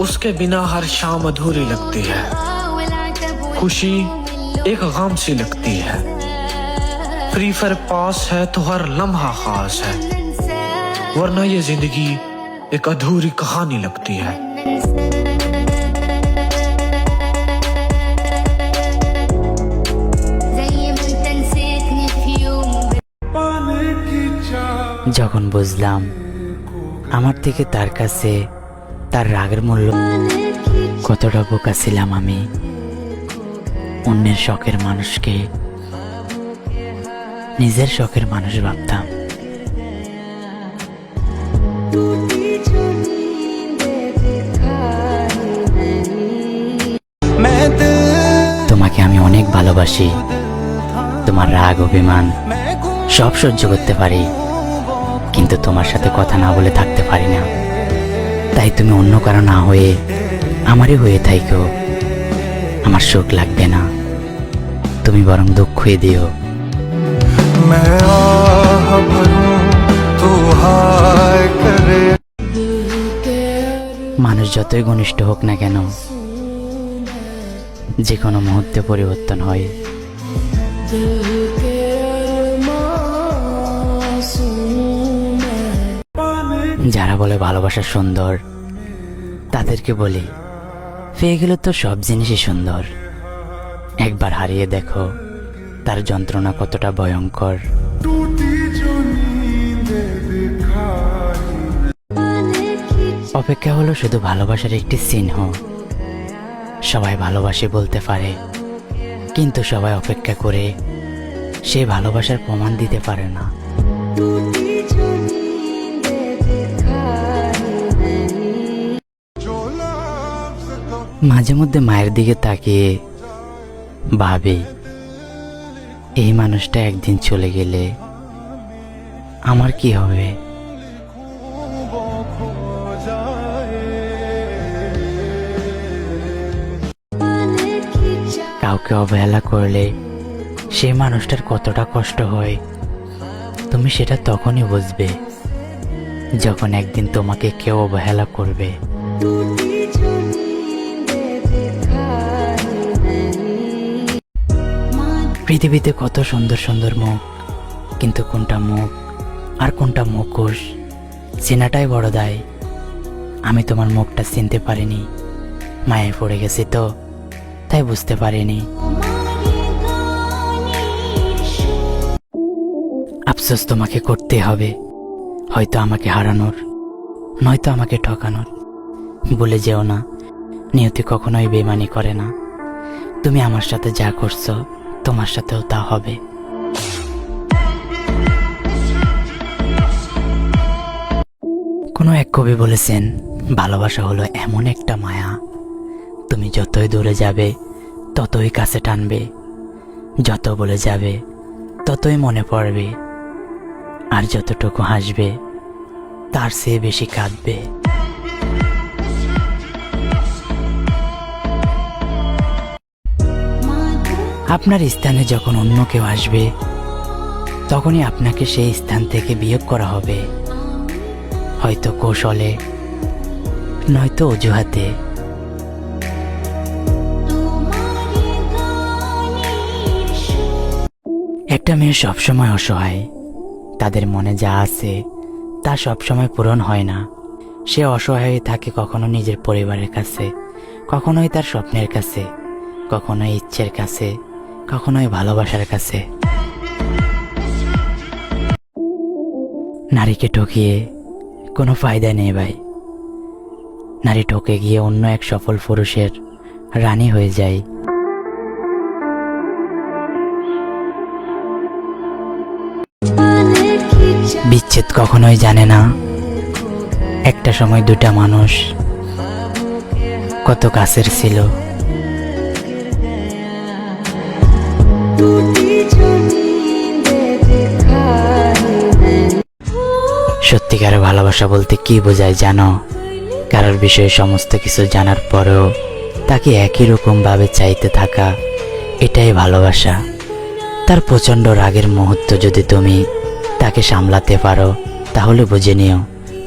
उसके बिना हर शाम अधूरी लगती है। खुशी एक गम सी लगती है। प्रीफर पास है तो हर लम्हा खास है। वरना ये ज़िंदगी एक अधूरी कहानी लगती है। যখন বুঝলাম আমার থেকে তার রাগের মূল্য। কতটা বোকা ছিলাম আমি। অন্যের শখের মানুষকে নিজের শখের মানুষ ভাবতাম। তোমাকে আমি অনেক ভালোবাসি। তোমার রাগ, অভিমান সব সহ্য করতে পারি। কিন্তু তোমার সাথে কথা না বলে থাকতে পারি না। তাই তুমি অন্য কারও না হয়ে আমারই হয়ে থাইকো। আমার শোক লাগবে না। তুমি বরং দুঃখই দিও। মানুষ যতই ঘনিষ্ঠ হোক না কেন যে কোনো মুহূর্তে পরিবর্তন হয়। যারা বলে ভালোবাসা সুন্দর তাদেরকে বলি, পেয়ে গেলে তো সব জিনিসই সুন্দর। একবার হারিয়ে দেখো, তার যন্ত্রণা কতটা ভয়ঙ্কর। অপেক্ষা হলো শুধু ভালোবাসার একটি চিহ্ন। সবাই ভালোবাসে বলতে পারে, কিন্তু সবাই অপেক্ষা করে সে ভালোবাসার প্রমাণ দিতে পারে না। মাঝে মধ্যে মায়ের দিকে তাকিয়ে ভাবি, এই মানুষটা একদিন চলে গেলে আমার কি হবে? কাউকে অবহেলা করলে সেই মানুষটার কতটা কষ্ট হয়, তুমি সেটা তখনই বুঝবে যখন একদিন তোমাকে কেউ অবহেলা করবে। পৃথিবীতে কত সুন্দর সুন্দর মুখ, কিন্তু কোনটা মুখ আর কোনটা মুখোশ, চেনাটাই বড় দায়। আমি তোমার মুখটা চিনতে পারিনি মায়ে পড়ে গেছি তো, তাই বুঝতে পারিনি। আফসোস তোমাকে করতে হবে, হয়তো আমাকে হারানোর, নয়তো আমাকে ঠকানোর। বলে যেও না, নিয়তি কখনোই বেমানি করে না। তুমি আমার সাথে যা করছ তোমার সাথেও তা হবে। কোনো এক কবি বলেছেন, ভালোবাসা হলো এমন একটা মায়া। তুমি যতই দূরে যাবে, ততই কাছে টানবে। যত বলে যাবে, ততই মনে পড়বে। আর যতটুকু হাসবে, তার চেয়ে বেশি কাঁদবে। আপনার স্থানে যখন অন্য কেউ আসবে, তখনই আপনাকে সেই স্থান থেকে বিয়োগ করা হবে। হয়তো কৌশলে, নয়তো অজুহাতে। একটা মেয়ে সবসময় অসহায়। তাদের মনে যা আছে, তা সবসময় পূরণ হয় না। সে অসহায় হয়ে থাকে কখনো নিজের পরিবারের কাছে, কখনোই তার স্বপ্নের কাছে, কখনোই ইচ্ছের কাছে। কখনোই ভালোবাসার কাছে নারীকে ঠকিয়ে কোনো ফায়দা নেই ভাই। নারী ঠকে গিয়ে অন্য এক সফল পুরুষের রানী হয়ে যায়। বিচ্ছেদ কখনোই জানে না। একটা সময় দুটা মানুষ কত কাছের ছিল। সত্যিকার ভালোবাসা বলতে কি বোঝায় জানো? কারোর বিষয়ে সমস্ত কিছু জানার পরেও তাকে একই রকম ভাবে চাইতে থাকা এটাই ভালোবাসা। তার প্রচণ্ড রাগের মুহূর্ত যদি তুমি তাকে সামলাতে পারো, তাহলে বুঝে নিও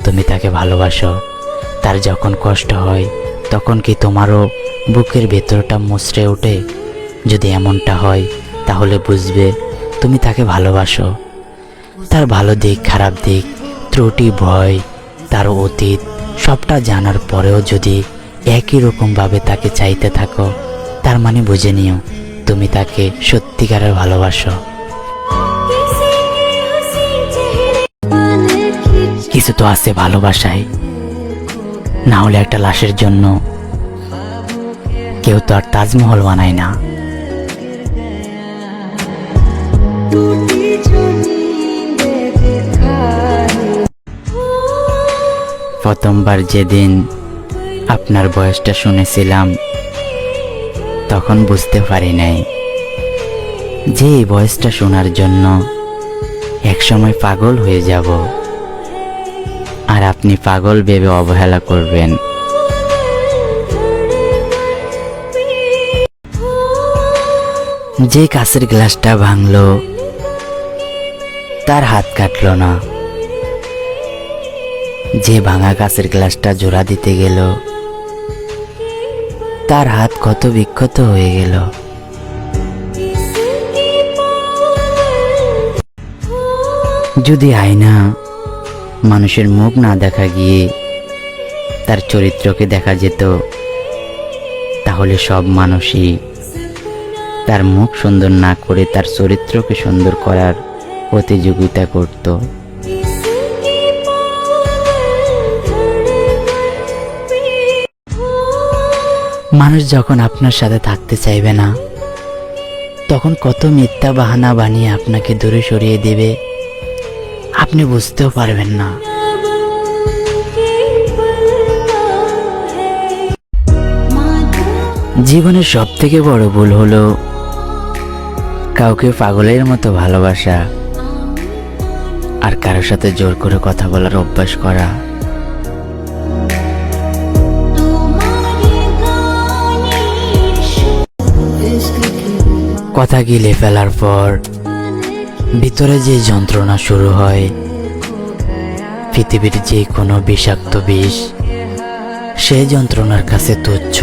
তুমি তাকে ভালোবাসো। তার যখন কষ্ট হয়, তখন কি তোমারও বুকের ভেতরটা মুচড়ে ওঠে? যদি এমনটা হয় তাহলে বুঝবে তুমি তাকে ভালোবাসো। তার ভালো দিক, খারাপ দিক, ত্রুটি, ভয়, তার অতীত, সবটা জানার পরেও যদি একই রকমভাবে তাকে চাইতে থাকো, তার মানে বুঝে নিও তুমি তাকে সত্যিকারের ভালোবাসো। কিছু তো আছে ভালোবাসায়, না হলে একটা লাশের জন্য। কেউ তো আর তাজমহল বানায় না। প্রথমবার যেদিন আপনার বয়সটা শুনেছিলাম, তখন বুঝতে পারি নাই যে এই বয়সটা শোনার জন্য একসময় পাগল হয়ে যাব। আর আপনি পাগল ভেবে অবহেলা করবেন। যে কাছের গ্লাসটা ভাঙলো তার হাত কাটলো না। যে ভাঙা কাছের গ্লাসটা জোড়া দিতে গেল, তার হাত কত বিক্ষত হয়ে গেল। যদি আয়না মানুষের মুখ না দেখা গিয়ে তার চরিত্রকে দেখা যেত, তাহলে সব মানুষই তার মুখ সুন্দর না করে তার চরিত্রকে সুন্দর করার প্রতিযোগিতা করত। মানুষ যখন আপনার সাথে থাকতে চাইবে না, তখন কত মিথ্যা বাহানা বানিয়ে আপনাকে দূরে সরিয়ে দেবে, আপনি বুঝতেও পারবেন না। জীবনের সব থেকে বড় ভুল হলো কাউকে পাগলের মতো ভালোবাসা। আর কারোর সাথে জোর করে কথা বলার অভ্যাস করা। কথা গিলে ফেলার পর ভিতরে যে যন্ত্রণা শুরু হয়, পৃথিবীর যে কোনো বিষাক্ত বিষ সেই যন্ত্রণার কাছে তুচ্ছ।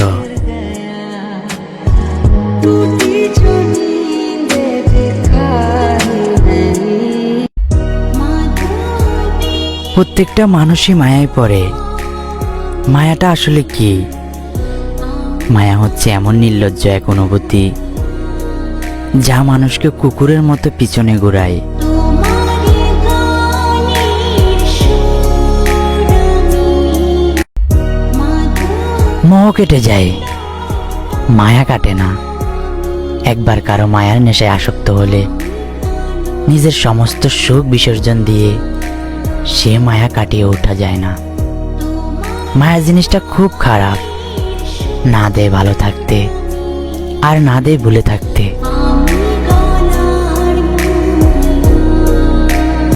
প্রত্যেকটা মানুষই মায়ায় পড়ে। মায়াটা আসলে কি? মায়া হচ্ছে এমন নির্লজ্জ এক অনুভূতি, যা মানুষকে কুকুরের মতো পিছনে ঘুরায়। মোহ কেটে যায়, মায়া কাটে না। একবার কারও মায়ার নেশায় আসক্ত হলে নিজের সমস্ত সুখ বিসর্জন দিয়ে সে মায়া কাটিয়ে ওঠা যায় না। মায়া জিনিসটা খুব খারাপ। না দে ভালো থাকতে, আর না দে ভুলে থাকতে।